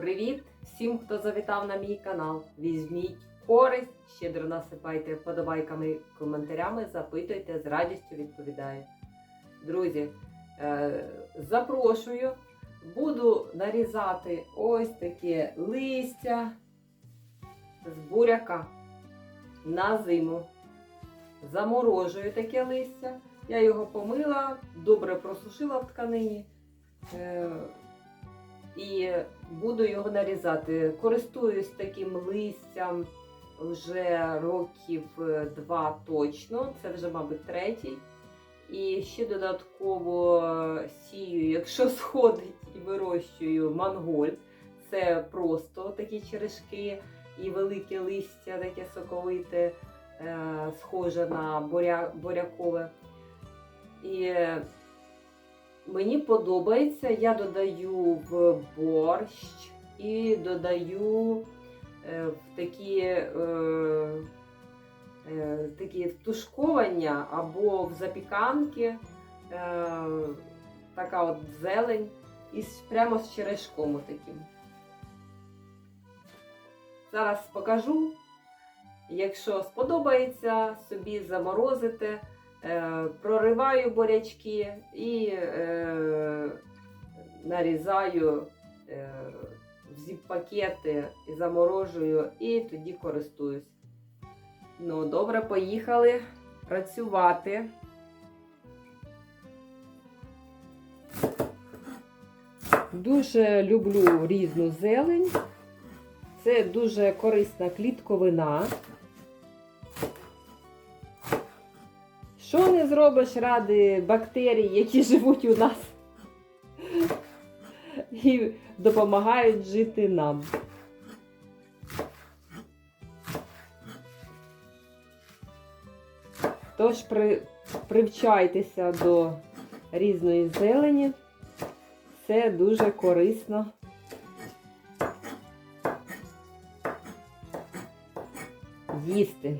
Привіт всім, хто завітав на мій канал. Візьміть користь, щедро насипайте вподобайками, коментарями, запитуйте, з радістю відповідаю. Друзі, е, запрошую, буду нарізати ось таке листя з буряка на зиму. Заморожую таке листя. Я його помила, добре просушила в тканині. Е, і буду його нарізати. Користуюсь таким листям вже років е, два точно, це вже, мабуть, третій. І ще додатково сію, якщо сходить і вирощую мангольд. Це просто такі черешки і велике листя, таке соковите, е, схоже на буря, бурякове. І е, Мені подобається, я додаю в борщ і додаю е, в такі, е, е, такі втушковання або в запіканки, така от зелень, із, прямо з черешком таким. Зараз покажу. Якщо сподобається, собі заморозите. Е, прориваю бурячки і е, нарізаю е, в зіп-пакети і заморожую, і тоді користуюсь. Ну, добре, поїхали працювати. Дуже люблю різну зелень. Це дуже корисна клітковина. Що не зробиш ради бактерій, які живуть у нас і допомагають жити нам? Тож при, привчайтеся до різної зелені. Це дуже корисно. Їсти.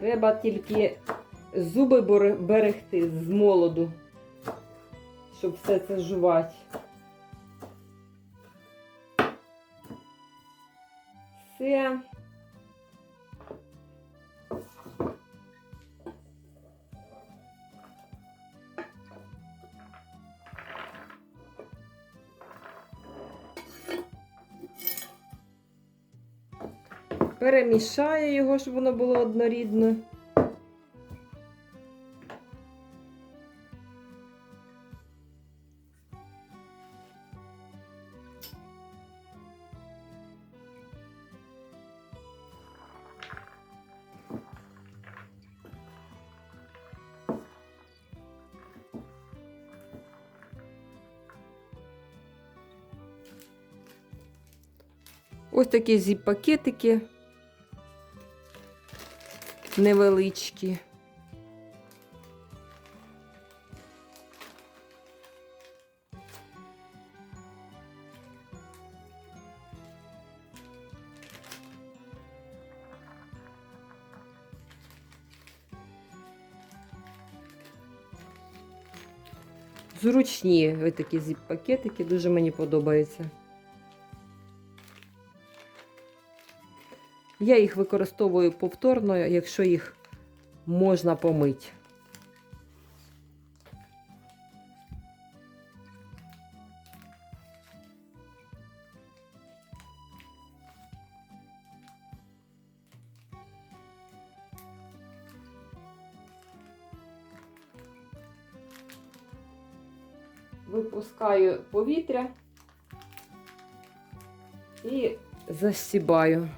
Треба тільки зуби берегти з молоду, щоб все це жувати. Все. Перемішаю його, щоб воно було однорідно. Ось такі зіп-пакетики невеличкі. Зручні ось такі зіп-пакетики, дуже мені подобаються. Я їх використовую повторно, якщо їх можна помити. Випускаю повітря і засібаю.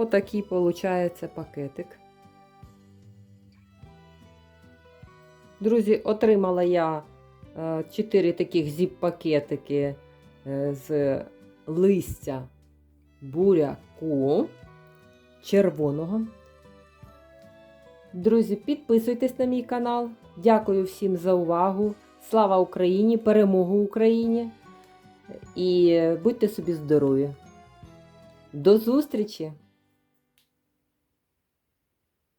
Отакий виходить пакетик. Друзі, отримала я 4 таких зіп-пакетики е, з листя буряку червоного. Друзі, підписуйтесь на мій канал. Дякую всім за увагу. Слава Україні! Перемогу Україні! І будьте собі здорові! До зустрічі!